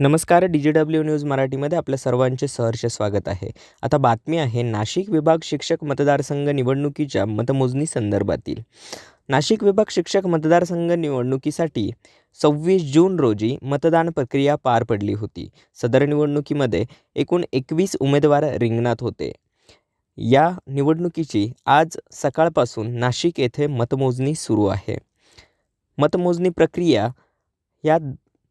नमस्कार D J W news मराठीमध्ये आपल्या सर्वांचे सहर्ष स्वागत आहे. आता बातमी आहे नाशिक विभाग शिक्षक मतदारसंघ निवडणुकीच्या मतमोजणी संदर्भातील. नाशिक विभाग शिक्षक मतदारसंघ निवडणुकीसाठी सव्वीस जून रोजी मतदान प्रक्रिया पार पडली होती. सदर निवडणुकीमध्ये एकूण एकवीस उमेदवार रिंगणात होते. या निवडणुकीची आज सकाळपासून नाशिक येथे मतमोजणी सुरू आहे. मतमोजणी प्रक्रिया या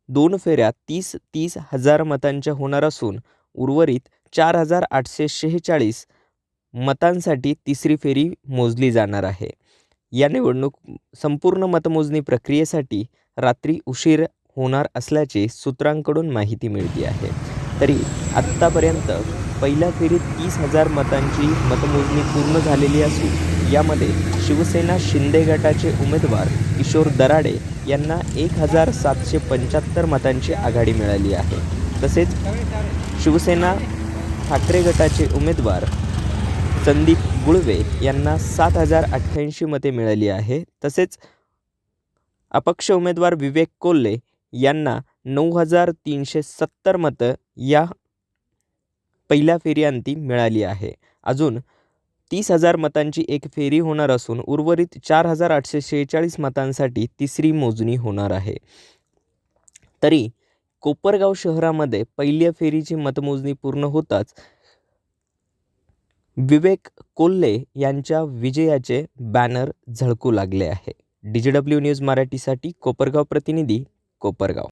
दोन फेऱ्या तीस तीस हजार मतांच्या होणार असून उर्वरित चार हजार आठशे शेहेचाळीस मतांसाठी तिसरी फेरी मोजली जाणार आहे. या निवडणूक संपूर्ण मतमोजणी प्रक्रियेसाठी रात्री उशीर होणार असल्याचे सूत्रांकडून माहिती मिळते आहे. तरी आत्तापर्यंत पहिल्या फेरीत तीस हजार मतांची मतमोजणी पूर्ण झालेली असून यामध्ये शिवसेना शिंदे गटाचे उमेदवार किशोर दराडे यांना एक हजार सातशे पंच्याहत्तर मतांची आघाडी मिळाली आहे. तसेच शिवसेना ठाकरे गटाचे उमेदवार संदीप गुळवे यांना सात हजार अठ्ठ्याऐंशी मते मिळाली आहे. तसेच अपक्ष उमेदवार विवेक कोल्हे यांना नऊ हजार तीनशे सत्तर मतं या पहिल्या फेरीअंती मिळाली आहे. अजून तीस हजार मतांची एक फेरी होणार असून उर्वरित चार हजार आठशे शेहेचाळीस मतांसाठी तिसरी मोजणी होणार आहे. तरी कोपरगाव शहरामध्ये पहिल्या फेरीची मतमोजणी पूर्ण होताच विवेक कोल्हे यांच्या विजयाचे बॅनर झळकू लागले आहे. डी जे डब्ल्यू न्यूज मराठीसाठी कोपरगाव प्रतिनिधी कोपरगाव.